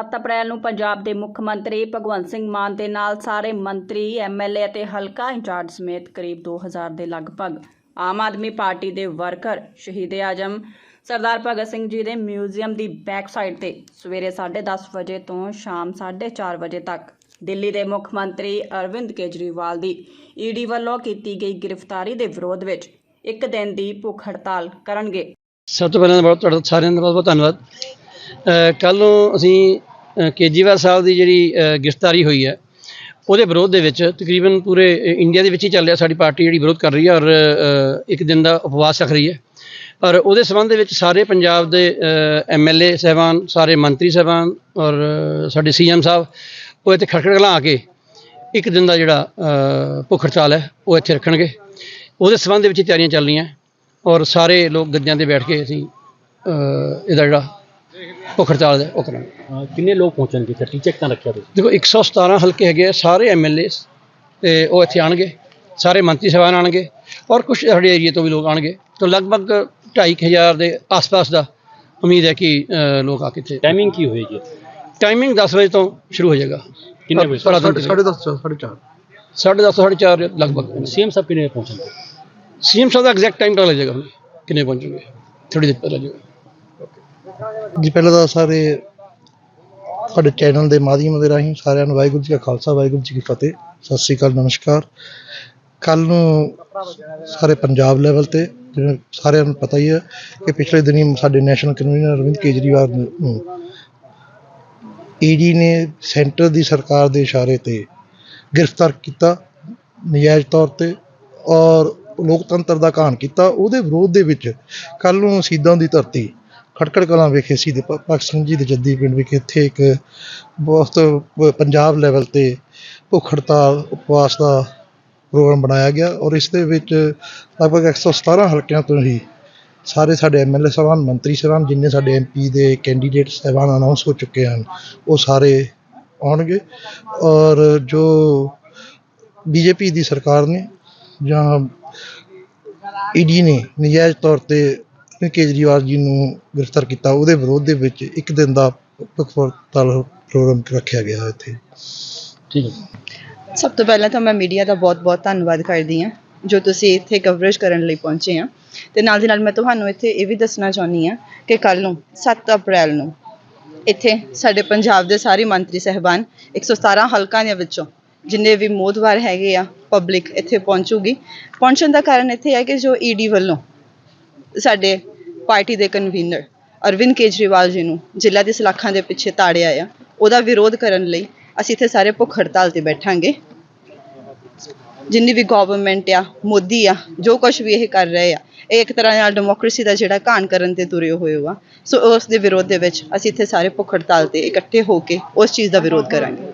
7 ਅਪ੍ਰੈਲ ਨੂੰ ਪੰਜਾਬ ਦੇ ਮੁੱਖ ਮੰਤਰੀ ਭਗਵੰਤ ਸਿੰਘ ਮਾਨ ਦੇ ਨਾਲ ਸਾਰੇ ਮੰਤਰੀ ਐਮਐਲਏ ਅਤੇ ਹਲਕਾ ਇੰਚਾਰਜ ਸਮੇਤ ਕਰੀਬ 2000 ਦੇ ਲਗਭਗ ਆਮ ਆਦਮੀ ਪਾਰਟੀ ਦੇ ਵਰਕਰ ਸ਼ਹੀਦ ਆਜਮ। ਸਰਦਾਰ ਭਗਤ ਸਿੰਘ ਜੀ ਦੇ ਮਿਊਜ਼ੀਅਮ ਦੀ ਬੈਕ ਸਾਈਡ ਤੇ ਸਵੇਰੇ 10:30 ਵਜੇ ਤੋਂ ਸ਼ਾਮ 4:30 ਵਜੇ ਤੱਕ ਦਿੱਲੀ ਦੇ ਮੁੱਖ ਮੰਤਰੀ ਅਰਵਿੰਦ ਕੇਜਰੀਵਾਲ ਦੀ ਈਡੀ ਵੱਲੋਂ ਕੀਤੀ ਗਈ ਗ੍ਰਿਫਤਾਰੀ ਦੇ ਵਿਰੋਧ ਵਿੱਚ ਇੱਕ ਦਿਨ ਦੀ ਭੁੱਖ ਹੜਤਾਲ ਕਰਨਗੇ। ਸਭ ਤੋਂ ਪਹਿਲਾਂ ਬਹੁਤ ਤੁਹਾਡਾ ਸਾਰਿਆਂ ਦਾ ਬਹੁਤ ਬਹੁਤ ਧੰਨਵਾਦ। ਕੱਲ ਨੂੰ ਅਸੀਂ ਅ, ਕੇਜਰੀਵਾਲ ਸਾਹਿਬ ਦੀ ਜਿਹੜੀ ਗ੍ਰਿਫਤਾਰੀ ਹੋਈ ਹੈ ਉਹਦੇ ਵਿਰੋਧ ਦੇ ਵਿੱਚ ਤਕਰੀਬਨ ਪੂਰੇ ਇੰਡੀਆ ਦੇ ਵਿੱਚ ਹੀ ਚੱਲ ਰਿਹਾ ਸਾਡੀ ਪਾਰਟੀ ਜਿਹੜੀ ਵਿਰੋਧ ਕਰ ਰਹੀ ਹੈ ਔਰ ਇੱਕ ਦਿਨ ਦਾ ਉਪਵਾਸ ਰੱਖ ਰਹੀ ਹੈ। ਔਰ ਉਹਦੇ ਸੰਬੰਧ ਦੇ ਵਿੱਚ ਸਾਰੇ ਪੰਜਾਬ ਦੇ ਐਮਐਲਏ ਸਹਿਬਾਨ ਸਾਰੇ ਮੰਤਰੀ ਸਹਿਬਾਨ ਔਰ ਅ, ਸਾਡੇ ਸੀਐਮ ਸਾਹਿਬ ਉਹ ਇੱਥੇ ਖੜਖੜ ਆ ਕੇ ਇੱਕ ਦਿਨ ਦਾ ਜਿਹੜਾ ਭੁੱਖ ਹੜਤਾਲ ਹੈ ਉਹ ਇੱਥੇ ਰੱਖਣਗੇ। ਉਹਦੇ ਸੰਬੰਧ ਦੇ ਵਿੱਚ ਤਿਆਰੀਆਂ ਚੱਲ ਰਹੀਆਂ ਔਰ ਸਾਰੇ ਲੋਕ ਗੱਦਿਆਂ ਤੇ ਬੈਠ ਕੇ ਅਸੀਂ ਇਹਦਾ ਜਿਹੜਾ ਭੁੱਖ ਹੜਤਾਲ ਹੈ ਉਹ ਕਰਾਂਗੇ। ਅਹ ਕਿੰਨੇ ਲੋਕ ਪਹੁੰਚਣਗੇ ਫਿਰ ਟੀਚਰ ਕਿੰਨਾ ਰੱਖਿਆ ਤੁਸੀਂ? ਦੇਖੋ 117 ਹਲਕੇ ਹੈਗੇ ਆ ਸਾਰੇ ਐਮਐਲਏ ਤੇ ਉਹ ਇੱਥੇ ਆਣਗੇ। ਸਾਰੇ ਮੰਤਰੀ ਸਾਹਿਬਾਨ ਆਣਗੇ। ਔਰ ਕੁਝ ਸਾਡੇ ਏਰੀਏ ਤੋਂ ਵੀ ਲੋਕ ਆਣਗੇ। ਤਾਂ ਲਗਭਗ 2.5000 ਦੇ ਆਸ-ਪਾਸ ਦਾ ਉਮੀਦ ਹੈ ਕਿ ਲੋਕ ਆ ਕੇ ਇੱਥੇ ਟਾਈਮਿੰਗ ਕੀ ਹੋਏਗੀ? ਟਾਈਮਿੰਗ 10 ਵਜੇ ਤੋਂ ਸ਼ੁਰੂ ਹੋ ਜਾਏਗਾ। ਕਿੰਨੇ ਵਜੇ? ਸਾਢੇ ਦਸ ਸਾਢੇ ਦਸ ਸਾਢੇ ਦਸ ਸਾਢੇ ਚਾਰ ਲਗਭਗ। ਸੀਐਮ ਸਾਹਿਬ ਕਿੰਨੇ ਵਜੇ ਪਹੁੰਚਣਗੇ? ਸੀਐਮ ਸਾਹਿਬ ਦਾ ਐਗਜ਼ੈਕਟ ਟਾਈਮ ਪਤਾ ਲੱਗ ਜਾਏਗਾ ਹੁਣ ਕਿੰਨੇ ਪਹੁੰਚਣਗੇ। ਥੋੜੀ ਦੇਰ ਪਤਾ ਲੱਗ ਜਾਏਗਾ ਜੀ, ਪਹਿਲਾਂ ਤਾਂ ਸਾਰੇ ਤੁਹਾਡੇ ਚੈਨਲ ਦੇ ਮਾਧਿਅਮ ਦੇ ਰਾਹੀਂ ਸਾਰਿਆਂ ਨੂੰ ਵਾਹਿਗੁਰੂ ਜੀ ਕਾ ਖਾਲਸਾ, ਵਾਹਿਗੁਰੂ ਜੀ ਕੀ ਫਤਿਹ, ਸਤਿ ਸ੍ਰੀ ਅਕਾਲ, ਨਮਸਕਾਰ। ਕੱਲ ਨੂੰ ਸਾਰੇ ਪੰਜਾਬ ਲੈਵਲ ਤੇ ਜਿਵੇਂ ਸਾਰਿਆਂ ਨੂੰ ਪਤਾ ਹੀ ਹੈ ਕਿ ਪਿਛਲੇ ਦਿਨੀ ਸਾਡੇ ਨੈਸ਼ਨਲ ਕਨਵੀਨਰ ਅਰਵਿੰਦ ਕੇਜਰੀਵਾਲ ਨੂੰ ਈਡੀ ਨੇ ਸੈਂਟਰ ਦੀ ਸਰਕਾਰ ਦੇ ਇਸ਼ਾਰੇ ਤੇ ਗ੍ਰਿਫਤਾਰ ਕੀਤਾ ਨਜਾਇਜ਼ ਤੌਰ ਤੇ ਔਰ ਲੋਕਤੰਤਰ ਦਾ ਘਾਣ ਕੀਤਾ। ਉਹਦੇ ਵਿਰੋਧ ਦੇ ਵਿੱਚ ਕੱਲ ਨੂੰ ਸ਼ਹੀਦਾਂ ਦੀ ਧਰਤੀ ਖਟਕੜ ਕਲਾਂ ਵਿਖੇ ਸੀ ਭ- ਭਗਤ ਸਿੰਘ ਜੀ ਦੇ ਜੱਦੀ ਪਿੰਡ ਵਿਖੇ ਇੱਥੇ ਇੱਕ ਬਹੁਤ ਪੰਜਾਬ ਲੈਵਲ ਤੇ ਭੁੱਖ ਹੜਤਾਲ ਉਪਵਾਸ ਦਾ ਪ੍ਰੋਗਰਾਮ ਬਣਾਇਆ ਗਿਆ ਔਰ ਇਸ ਦੇ ਵਿੱਚ ਲਗਭਗ 117 ਹਲਕਿਆਂ ਤੋਂ ਹੀ ਸਾਰੇ ਸਾਡੇ ਐਮਐਲਏ ਸਾਹਿਬਾਨ, ਮੰਤਰੀ ਸਾਹਿਬਾਨ, ਜਿੰਨੇ ਸਾਡੇ ਐਮਪੀ ਦੇ ਕੈਂਡੀਡੇਟ ਸਾਹਿਬਾਨ ਅਨਾਉਂਸ ਹੋ ਚੁੱਕੇ ਹਨ, ਉਹ ਸਾਰੇ ਆਉਣਗੇ ਔਰ ਜੋ ਬੀਜੇਪੀ ਦੀ ਸਰਕਾਰ ਨੇ ਜਾਂ ਈਡੀ ਨੇ ਨਜਾਇਜ਼ ਤੌਰ ਤੇ ਕੇਜਰੀਵਾਲ ਜੀ ਨੂੰ ਗ੍ਰਿਫਤਾਰ ਕੀਤਾ ਉਹਦੇ ਵਿਰੋਧ ਦੇ ਵਿੱਚ ਇੱਕ ਦਿਨ ਦਾ ਭੁੱਖ ਹੜਤਾਲ ਪ੍ਰੋਗਰਾਮ ਰੱਖਿਆ ਗਿਆ ਇੱਥੇ। ਠੀਕ ਹੈ। ਸਭ ਤੋਂ ਪਹਿਲਾਂ ਤਾਂ ਮੈਂ ਮੀਡੀਆ ਦਾ ਬਹੁਤ-ਬਹੁਤ ਧੰਨਵਾਦ ਕਰਦੀ ਹਾਂ ਜੋ ਤੁਸੀਂ ਇੱਥੇ ਕਵਰੇਜ ਕਰਨ ਲਈ ਪਹੁੰਚੇ ਆ। ਤੇ ਨਾਲ ਦੀ ਨਾਲ ਮੈਂ ਤੁਹਾਨੂੰ ਇੱਥੇ ਇਹ ਵੀ ਦੱਸਣਾ ਚਾਹੁੰਦੀ ਹਾਂ ਕਿ ਕੱਲ ਨੂੰ 7 ਅਪ੍ਰੈਲ ਨੂੰ ਇੱਥੇ ਸਾਡੇ ਪੰਜਾਬ ਦੇ ਸਾਰੇ ਮੰਤਰੀ ਸਹਿਬਾਨ 117 ਹਲਕਾਂ ਦੇ ਵਿੱਚੋਂ ਜਿੰਨੇ ਵੀ ਮੋਦਵਾਰ ਹੈਗੇ ਆ ਪਬਲਿਕ ਇੱਥੇ ਪਹੁੰਚੂਗੀ। ਪਹੁੰਚਣ ਦਾ ਕਾਰਨ ਇੱਥੇ ਹੈ ਕਿ ਜੋ ਈਡੀ ਵੱਲੋਂ ਸਾਡੇ ਪਾਰਟੀ ਦੇ ਕਨਵੀਨਰ ਅਰਵਿੰਦ ਕੇਜਰੀਵਾਲ ਜੀ ਨੂੰ ਜ਼ਿਲ੍ਹਾ ਦੀ ਸਲਾਖਾਂ ਦੇ ਪਿੱਛੇ ਤਾੜਿਆ ਆ। ਉਹਦਾ ਵਿਰੋਧ ਕਰਨ ਲਈ ਅਸੀਂ ਇੱਥੇ ਸਾਰੇ ਭੁੱਖ ਹੜਤਾਲ ਤੇ ਬੈਠਾਂਗੇ। ਜਿੰਨੀ ਵੀ ਗਵਰਨਮੈਂਟ ਆ, ਮੋਦੀ ਆ, ਜੋ ਕੁਝ ਵੀ ਇਹ ਕਰ ਰਹੇ ਆ, ਇਹ ਇੱਕ ਤਰ੍ਹਾਂ ਨਾਲ ਡੈਮੋਕ੍ਰੇਸੀ ਦਾ ਜਿਹੜਾ ਘਾਣ ਕਰਨ ਤੇ ਤੁਰੇ ਹੋਏ ਆ। ਸੋ ਉਸ ਦੇ ਵਿਰੋਧ ਦੇ ਵਿੱਚ ਅਸੀਂ ਇੱਥੇ ਸਾਰੇ ਭੁੱਖ ਹੜਤਾਲ ਤੇ ਇਕੱਠੇ ਹੋ ਕੇ ਉਸ ਚੀਜ਼ ਦਾ ਵਿਰੋਧ ਕਰਾਂਗੇ।